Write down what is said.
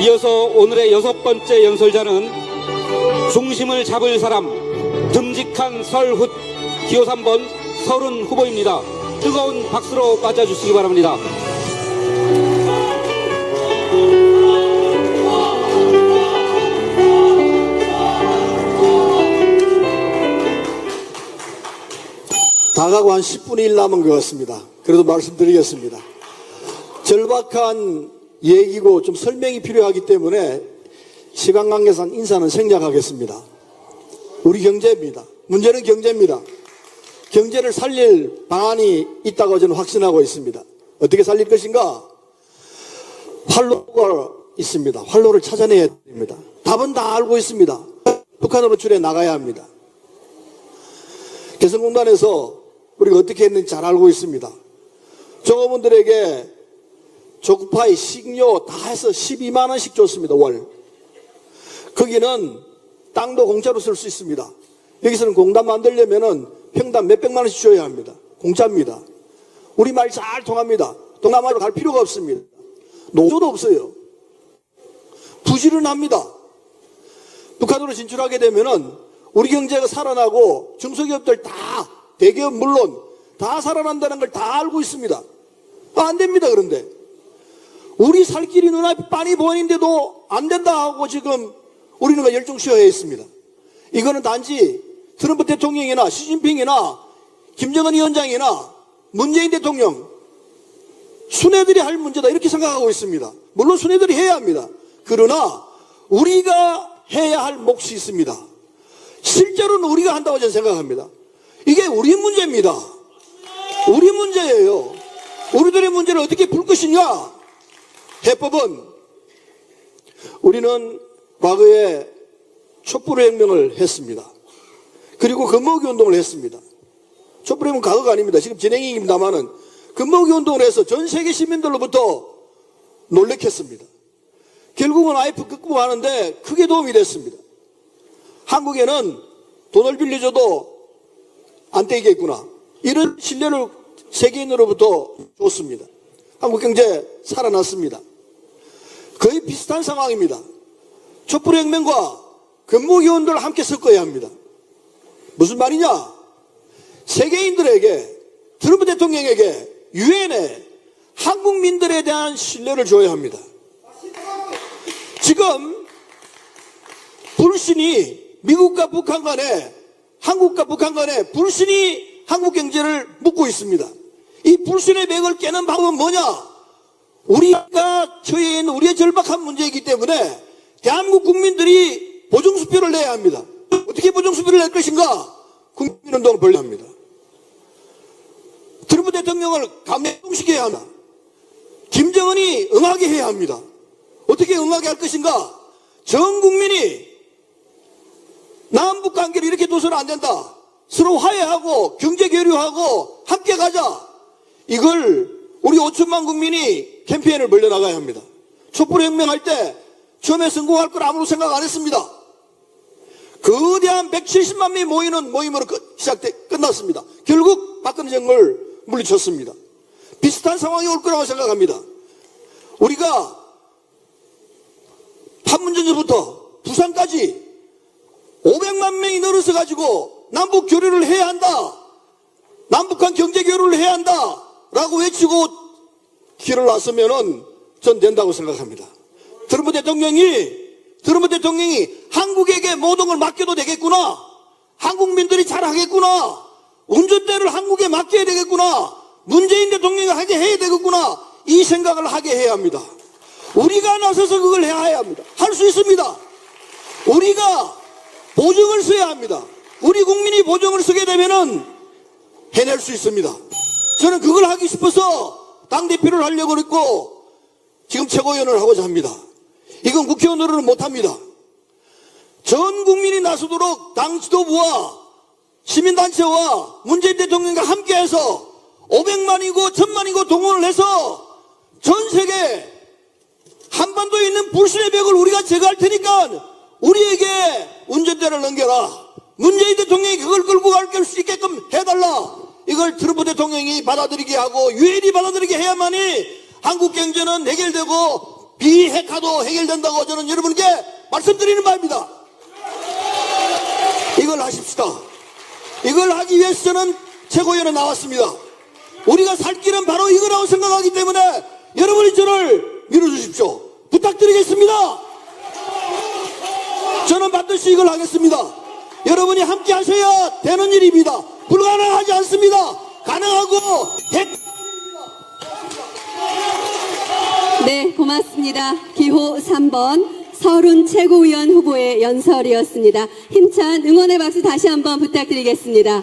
이어서 오늘의 여섯 번째 연설자는 중심을 잡을 사람 듬직한 설훗 기호 3번 서른 후보입니다. 뜨거운 박수로 맞아주시기 바랍니다. 다 가고 한 10분의 1 남은 것 같습니다. 그래도 말씀드리겠습니다. 절박한 얘기고 좀 설명이 필요하기 때문에 시간 관계상 인사는 생략하겠습니다. 우리 경제입니다. 문제는 경제입니다. 경제를 살릴 방안이 있다고 저는 확신하고 있습니다. 어떻게 살릴 것인가? 활로가 있습니다. 활로를 찾아내야 됩니다. 답은 다 알고 있습니다. 북한으로 출해 나가야 합니다. 개성공단에서 우리가 어떻게 했는지 잘 알고 있습니다. 종업원들에게 조구파이, 식료 다 해서 12만 원씩 줬습니다. 월. 거기는 땅도 공짜로 쓸 수 있습니다. 여기서는 공단 만들려면은 평당 몇백만 원씩 줘야 합니다. 공짜입니다. 우리 말 잘 통합니다. 동남아로 갈 필요가 없습니다. 노조도 없어요. 부지런합니다. 북한으로 진출하게 되면은 우리 경제가 살아나고 중소기업들 다 대기업 물론 다 살아난다는 걸 다 알고 있습니다. 아, 안 됩니다. 그런데 우리 살 길이 눈앞에 빤히 보이는데도 안 된다 하고 지금 우리는 열중시효해 있습니다. 이거는 단지 트럼프 대통령이나 시진핑이나 김정은 위원장이나 문재인 대통령 순애들이 할 문제다 이렇게 생각하고 있습니다. 물론 순애들이 해야 합니다. 그러나 우리가 해야 할 몫이 있습니다. 실제로는 우리가 한다고 저는 생각합니다. 이게 우리 문제입니다. 우리 문제예요. 우리들의 문제를 어떻게 풀 것이냐? 해법은 우리는 과거에 촛불 혁명을 했습니다. 그리고 금모기 운동을 했습니다. 촛불 혁명 과거가 아닙니다. 지금 진행입니다만은 금모기 운동을 해서 전 세계 시민들로부터 놀래켰습니다. 결국은 IF 극복하는데 크게 도움이 됐습니다. 한국에는 돈을 빌려줘도 안 떼겠구나. 이런 신뢰를 세계인으로부터 줬습니다. 한국 경제 살아났습니다. 거의 비슷한 상황입니다. 촛불혁명과 근무기원들을 함께 섞어야 합니다. 무슨 말이냐? 세계인들에게 트럼프 대통령에게 유엔에 한국민들에 대한 신뢰를 줘야 합니다. 지금 불신이 미국과 북한 간에 한국과 북한 간에 불신이 한국 경제를 묶고 있습니다. 이 불신의 맥을 깨는 방법은 뭐냐? 우리가 처해 있는 우리의 절박한 문제이기 때문에 대한민국 국민들이 보증수표를 내야 합니다. 어떻게 보증수표를 낼 것인가? 국민운동을 벌려야 합니다. 트럼프 대통령을 감동시켜야 합니다. 김정은이 응하게 해야 합니다. 어떻게 응하게 할 것인가? 전 국민이 남북 관계를 이렇게 둬서는 안 된다. 서로 화해하고 경제 교류하고 함께 가자. 이걸 우리 5천만 국민이 캠페인을 벌려나가야 합니다. 촛불 혁명 할 때 처음에 성공할 걸 아무도 생각 안 했습니다. 거대한 170만 명이 모이는 모임으로 끝, 시작돼 끝났습니다. 결국 박근혜 정부를 물리쳤습니다. 비슷한 상황이 올 거라고 생각합니다. 우리가 판문점부터 부산까지 500만 명이 늘어서 가지고 남북 교류를 해야 한다. 남북한 경제 교류를 해야 한다. 라고 외치고 길을 놨으면은 전 된다고 생각합니다. 트럼프 대통령이 트럼프 대통령이 한국에게 모든 걸 맡겨도 되겠구나. 한국민들이 잘하겠구나. 운전대를 한국에 맡겨야 되겠구나. 문재인 대통령이 하게 해야 되겠구나. 이 생각을 하게 해야 합니다. 우리가 나서서 그걸 해야 합니다. 할 수 있습니다. 우리가 보증을 써야 합니다. 우리 국민이 보증을 쓰게 되면은 해낼 수 있습니다. 저는 그걸 하기 싶어서 당대표를 하려고 그랬고 지금 최고위원을 하고자 합니다. 이건 국회의원으로는 못합니다. 전 국민이 나서도록 당 지도부와 시민단체와 문재인 대통령과 함께해서 500만이고 1000만이고 동원을 해서 전 세계 한반도에 있는 불신의 벽을 우리가 제거할 테니까 우리에게 운전대를 넘겨라. 문재인 대통령이 그걸 끌고 갈 수 있게끔 해달라. 이걸 트럼프 대통령이 받아들이게 하고 유엔이 받아들이게 해야만이 한국 경제는 해결되고 비핵화도 해결된다고 저는 여러분께 말씀드리는 바입니다. 이걸 하십시다. 이걸 하기 위해서 저는 최고위원회 나왔습니다. 우리가 살 길은 바로 이거라고 생각하기 때문에 여러분이 저를 밀어주십시오. 부탁드리겠습니다. 저는 반드시 이걸 하겠습니다. 여러분이 함께 하셔야 되는 일입니다. 불가능하지 않습니다. 가능하고 핵 네, 고맙습니다. 기호 3번 서른 최고위원 후보의 연설이었습니다. 힘찬 응원의 박수 다시 한번 부탁드리겠습니다.